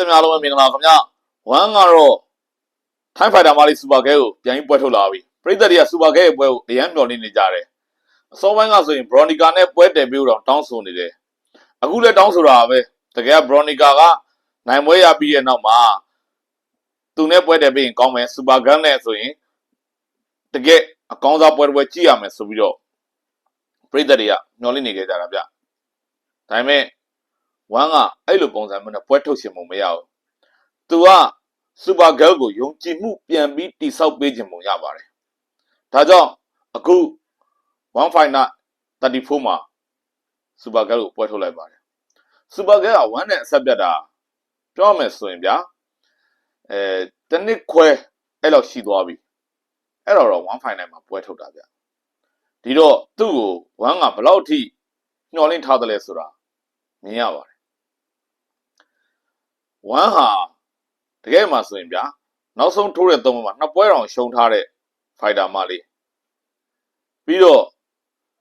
ခင်ဗျားလုံးပဲမင်္ဂလာခင်ဗျာဝမ်ကတော့ထိုင်းဖိုင်တာမာလီစူပါကဲကိုပြန်ပြီးပွဲထုတ်လာပြီပရိသတ်တွေကစူပါကဲရဲ့ပွဲကိုအရန်မျှော်လင့်နေကြတယ်အစောပိုင်းကဆိုရင်ဘရော်နီကာနဲ့ပွဲတယ်ပြီးတော့တောင်းဆိုနေတယ်အခုလည်းတောင်းဆိုတာပဲတကယ်ကဘရော်နီကာကနိုင်ပွဲရပြီးရဲ့နောက်မှာသူနဲ့ပွဲတယ်ပြီးရင်ကောင်းမယ်စူပါဂန်နဲ့ဆိုရင်တကယ်အကောင်းစားပွဲတစ်ပွဲကြည့်ရမယ်ဆိုပြီးတော့ပရိသတ်တွေကမျှော်လင့်နေကြကြတာဗျဒါပေမဲ့ ဝမ်းကအဲ့လိုပုံစံမျိုးနဲ့ပွဲထုတ်ရှင်ပုံမရဘူး။ तू ကစူပါဂယ်ကိုယုံကြည်မှုပြန်ပြီးတိဆောက်ပေးခြင်းပုံရပါတယ်။ဒါကြောင့်အခု1 final 34မှာစူပါဂယ်ကိုပွဲထုတ်လိုက်ပါတယ်။စူပါဂယ်က1နဲ့အဆက်ပြတ်တာပြောရမယ်ဆိုရင်ဗျာအဲတနစ်ခွဲအဲ့လောက်ရှိသွားပြီ။အဲ့တော့တော့1 final မှာပွဲထုတ်တာဗျ။ဒီတော့သူ့ကို1ကဘယ်လောက်ထိညှော်လင့်ထားတယ်လဲဆိုတာမြင်ရပါတယ် ဝမ်ဟာတကယ်မှဆိုရင်ဗျာနောက်ဆုံးထိုးတဲ့သုံးပွဲမှာနှစ်ပွဲတောင်ရှုံးထားတဲ့ဖိုက်တာမလေးပြီးတော့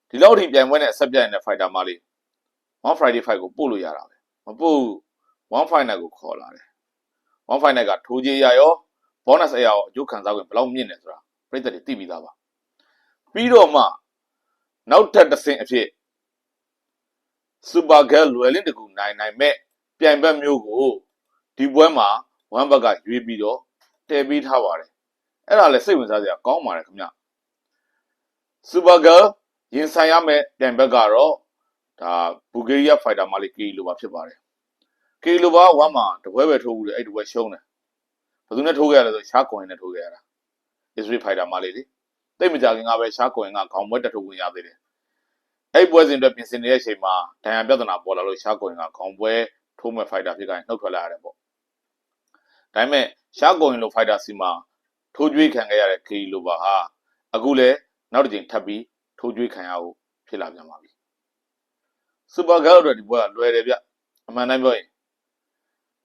ဒီလောက်ထိပြိုင်ပွဲနဲ့ဆက်ပြိုင်တဲ့ဖိုက်တာမလေး one friday fight ကိုပို့လို့ရတာပဲမပို့ဘူး one final ကိုခေါ်လာတယ် one final ကထိုးကြီးရရော bonus အရာရောအကျိုးခံစား권ဘယ်လောက်မြင့်နေဆိုတာပြည်သက်တွေသိပြီးသားပါပြီးတော့မှနောက်ထပ်တစ်ဆင့်အဖြစ် super girl လွယ်လင်းတကူနိုင်နိုင်မဲ့ပြိုင်ဘက်မျိုးကို ဒီပွဲမှာဝမ်ဘက်ကရွေးပြီးတော့တည်ပြီးထားပါတယ်အဲ့ဒါလည်းစိတ်ဝင်စားစရာကောင်းပါတယ်ခင်ဗျစူပါဂယ်ရင်ဆိုင်ရမယ့်ပြိုင်ဘက်ကတော့ဒါဘူဂေးရီးယားဖိုက်တာမာလီကီလိုပါဖြစ်ပါတယ်ကီလိုပါဝမ်မှာတပွဲပဲထိုးဘူးလေအဲ့ဒီပွဲရှုံးတယ်ဘယ်သူနဲ့ထိုးခဲ့ရလဲဆိုရှားကွန်နဲ့ထိုးခဲ့ရတာအစ္စရေးဖိုက်တာမာလီလေတိတ်မကြခင်ကပဲရှားကွန်ကခေါင်းပွဲတက်ထိုးဝင်ရသေးတယ်အဲ့ပွဲစဉ်အတွက်ပြင်ဆင်နေတဲ့အချိန်မှာဒဏ်ရာပြဿနာပေါ်လာလို့ရှားကွန်ကခေါင်းပွဲထိုးမဲ့ဖိုက်တာဖြစ်ကနေနှုတ်ထွက်လာရတယ်ပေါ့ ဒါပေမဲ့ရှားကုန်ရင်လိုဖိုက်တာစီမှာထိုးကြွေးခံခဲ့ရတဲ့ခီလိုပါဟာအခုလည်းနောက်တစ်ကြိမ်ထပ်ပြီးထိုးကြွေးခံရဖို့ဖြစ်လာပြန်ပါပြီစူပါဂယ်တို့ဒီပွဲကလွယ်တယ်ဗျအမှန်တမ်းပြောရင်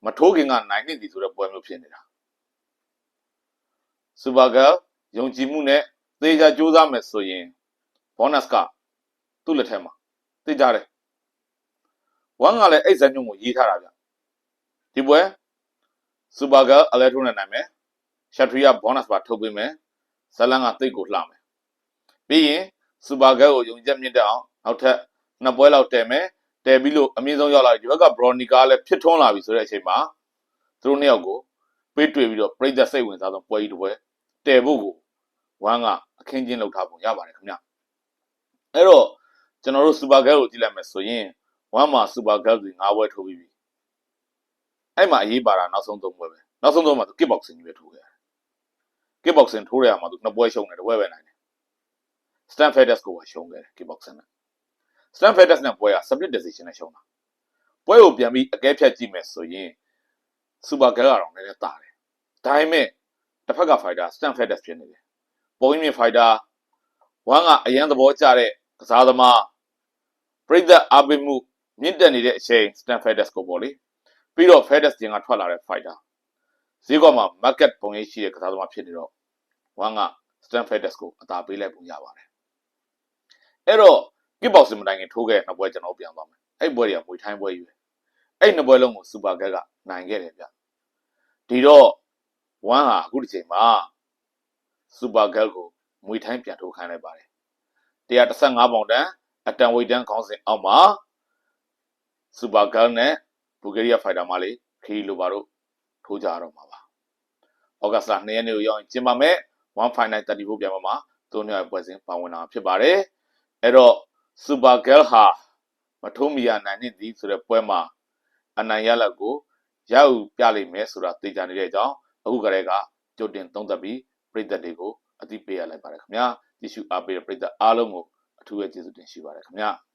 မထိုးခင်ကနိုင်နေသည်ဆိုတဲ့ပွဲမျိုးဖြစ်နေတာစူပါဂယ်ယုံကြည်မှုနဲ့သေချာကြိုးစားမယ်ဆိုရင်ဘောနပ်ကသူ့လက်ထက်မှာသိကြတယ်ဝမ်ကလည်းအဲ့ဇာညုံကိုရေးထားတာဗျဒီပွဲ စူပါဂယ်အလက်ထရိုနဲ့နိုင်မယ်ရှက်ထရီယာဘောနပ်ပါထုတ်ပေးမယ်ဇလန်ကတိတ်ကိုလှမယ်ပြီးရင်စူပါဂယ်ကိုယုံကြည်မြင့်တက်အောင်နောက်ထပ်နှစ်ပွဲလောက်တယ်မယ်တယ်ပြီးလို့အမြင့်ဆုံးရောက်လာဒီဘက်ကဘရော်နီကာလည်းဖြစ်ထွန်းလာပြီဆိုတဲ့အချိန်မှာသူတို့နှစ်ယောက်ကိုပေးတွေ့ပြီးတော့ပြိသက်စိတ်ဝင်စားဆုံးပွဲကြီးတစ်ပွဲတယ်ဖို့ကိုဝမ်ကအခင်းချင်းလောက်ထားပုံရပါတယ်ခင်ဗျအဲ့တော့ကျွန်တော်တို့စူပါဂယ်ကိုကြည့်လိုက်မယ်ဆိုရင်ဝမ်မှာစူပါဂယ်တွေ၅ပွဲထိုးပြီးပြီ အဲ့မှာအရေးပါတာနောက်ဆုံးသုံးပွဲပဲနောက်ဆုံးသုံးမှာသူ kick boxing ကြီးပဲထိုးခဲ့တယ် kick boxing ထိုးရမှာသူနှစ်ပွဲရှုံးတယ်တစ်ပွဲပဲနိုင်တယ် Stan Fedes ကိုပဲရှုံးခဲ့တယ် kick boxing နဲ့ Stan Fedes နဲ့ပွဲက split decision နဲ့ရှုံးတာပွဲကိုပြန်ပြီးအကဲဖြတ်ကြည့်မယ်ဆိုရင် super girl ကတော့လည်းတာတယ်ဒါပေမဲ့တစ်ဖက်က fighter Stan Fedes ဖြစ်နေတယ်ပုံရင်းမြင့် fighter ဝမ်ကအရန်သဘောကျတဲ့ကစားသမားပြိသက်အပိမှုမြင့်တက်နေတဲ့အချိန် Stan Fedes ကိုပေါ့လေ ပြီးတော့ Fedes တင်ကထွက်လာတဲ့ fighter ဈေးကွက်မှာ market ပုံရိပ်ရှိတဲ့ကစားသမားဖြစ်နေတော့ဝမ်က Stan Fedes ကိုအသာပေးလိုက်ပုံရပါတယ်အဲ့တော့ kickboxing မတိုင်ခင်ထိုးခဲ့တဲ့နှစ်ပွဲကျွန်တော်ပြန်သွားမယ်အဲ့ပွဲတွေကမွေထိုင်းပွဲကြီးပဲအဲ့နှစ်ပွဲလုံးကို super girl ကနိုင်ခဲ့တယ်ဗျဒီတော့ဝမ်ဟာအခုဒီချိန်မှာ super girl ကိုမွေထိုင်းပြန်ထိုးခိုင်းလိုက်ပါတယ်135ပေါင်တန်းအတန်ဝိတ်တန်းခေါင်းစဉ်အောက်မှာ super girl နဲ့ ဘူဂေးရီးယားဖိုက်တာမလေးခီလိုပါတို့ထိုးကြရတော့မှာပါ။ဩဂတ်စ်လ2ရက်နေ့ကိုရောက်ရင်ကျင်းပမယ်1 final 34ပြန်မှာမှာသူတို့နှစ်ပွဲစဉ်ပါဝင်လာဖြစ်ပါတယ်။အဲ့တော့ super girl ဟာမထုံးမီယာနိုင်နေသည်ဆိုတဲ့ပွဲမှာအနိုင်ရလက်ကိုရယူပြလိမ့်မယ်ဆိုတာသိကြနေတဲ့အကြောင်းအခုကလေးကကြိုတင်သုံးသပ်ပြီးပြည်သက်တွေကိုအသိပေးရလိုက်ပါတယ်ခင်ဗျာ။ကြည့်ရှုအားပေးတဲ့ပြည်သက်အားလုံးကိုအထူးပဲကျေးဇူးတင်ရှိပါတယ်ခင်ဗျာ။